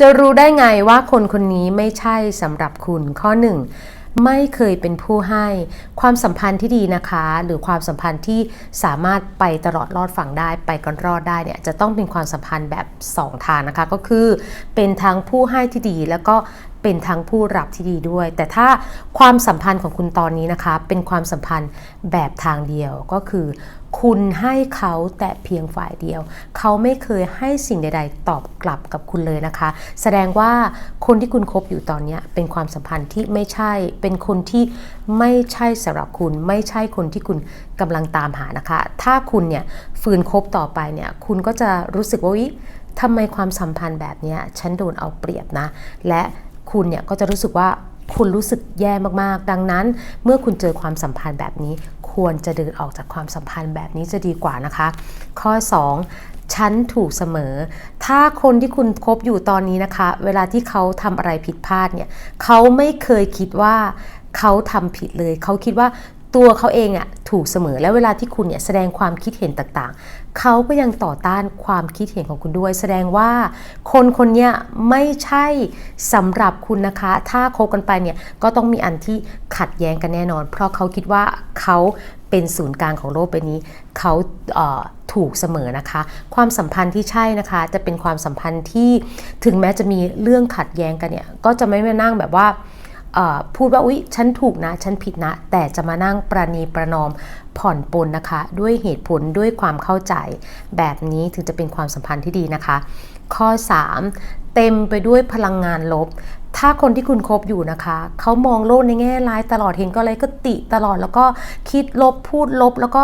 จะรู้ได้ไงว่าคนคนนี้ไม่ใช่สำหรับคุณข้อหนึ่งไม่เคยเป็นผู้ให้ ความสัมพันธ์ที่ดีนะคะ หรือความสัมพันธ์ที่สามารถไปตลอดรอดฝั่งได้ไปกันรอดได้เนี่ยจะต้องเป็นความสัมพันธ์แบบ 2 ทางนะคะ ก็คือเป็นทั้งผู้ให้ที่ดีแล้วก็ เป็นทั้งผู้รับที่ดีด้วย แต่ถ้าความสัมพันธ์ของคุณตอนนี้นะคะ เป็นความสัมพันธ์แบบทางเดียวก็คือ คุณให้เขาแต่เพียงฝ่ายเดียว เขาไม่เคยให้สิ่งใด ๆ ตอบกลับกับคุณเลยนะคะ แสดงว่าคนที่คุณคบอยู่ตอนนี้เป็นความสัมพันธ์ที่ไม่ใช่เป็นคนที่ไม่ใช่สำหรับคุณ ไม่ใช่คนที่คุณกำลังตามหานะคะ ถ้าคุณเนี่ยฝืนคบต่อไปเนี่ยคุณก็จะรู้สึกว่าวิทำไมความสัมพันธ์แบบนี้ฉันโดนเอาเปรียบนะ และ คุณเนี่ยก็จะรู้สึกว่าคุณรู้สึกแย่มากๆ ดังนั้น เมื่อคุณเจอความสัมพันธ์แบบนี้ ควรจะเดินออกจากความสัมพันธ์แบบนี้จะดีกว่านะคะ ข้อ 2 ฉันถูกเสมอ ถ้าคนที่คุณคบอยู่ตอนนี้นะคะ เวลาที่เขาทำอะไรผิดพลาดเนี่ย เขาไม่เคยคิดว่าเขาทำผิดเลย เขาคิดว่า ตัวเขาเองอะถูกเสมอและเวลาที่คุณเนี่ยแสดงความคิดเห็นต่างๆ เขาก็ยังต่อต้านความคิดเห็นของคุณด้วย แสดงว่าคนคนเนี้ยไม่ใช่สำหรับคุณนะคะ ถ้าคบกันไปเนี่ยก็ต้องมีอันที่ขัดแย้งกันแน่นอน เพราะเขาคิดว่าเขาเป็นศูนย์กลางของโลกใบนี้เขาเถูกเสมอนะคะ ความสัมพันธ์ที่ใช่นะคะ จะเป็นความสัมพันธ์ที่ถึงแม้จะมีเรื่องขัดแย้งกันเนี่ยก็จะไม่มานั่งแบบว่า พูดว่าอุ๊ยฉันถูกนะ ฉันผิดนะ แต่จะมานั่งประนีประนอมผ่อนปลนนะคะ ด้วยเหตุผลด้วยความเข้าใจ แบบนี้ถึงจะเป็นความสัมพันธ์ที่ดีนะคะ ข้อ 3 เต็มไปด้วยพลังงานลบ ถ้าคนที่คุณคบอยู่นะคะ เขามองโลกในแง่ร้ายตลอดเห็นก็อะไรก็ติตลอดแล้วก็คิดลบพูดลบ แล้วก็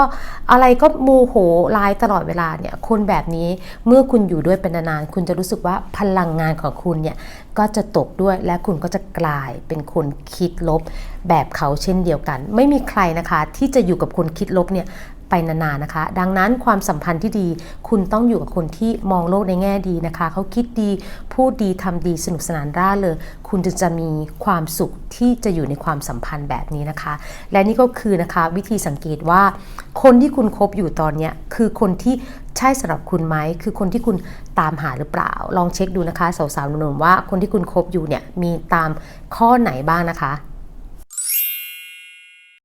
อะไรก็โมโหร้ายตลอดเวลาเนี่ยคนแบบนี้เมื่อคุณอยู่ด้วยเป็นนานๆคุณจะรู้สึกว่าพลังงานของคุณเนี่ยก็จะตกด้วยและคุณก็จะกลายเป็นคนคิดลบแบบเขาเช่นเดียวกัน ไม่มีใครนะคะที่จะอยู่กับคนคิดลบเนี่ย ไปนานๆนะคะ ดังนั้นความสัมพันธ์ที่ดี คุณต้องอยู่กับคนที่มองโลกในแง่ดีนะคะ เขาคิดดีพูดดีทำดีสนุกสนานร่าเริงคุณจึงจะมีความสุขที่จะอยู่ในความสัมพันธ์แบบนี้นะคะ และนี่ก็คือนะคะวิธีสังเกตว่า คนที่คุณคบอยู่ตอนนี้คือคนที่ใช่สำหรับคุณไหมคือคนที่คุณตามหาหรือเปล่า ลองเช็คดูนะคะสาวๆหนุ่มๆว่าคนที่คุณคบอยู่เนี่ยมีตามข้อไหนบ้างนะคะ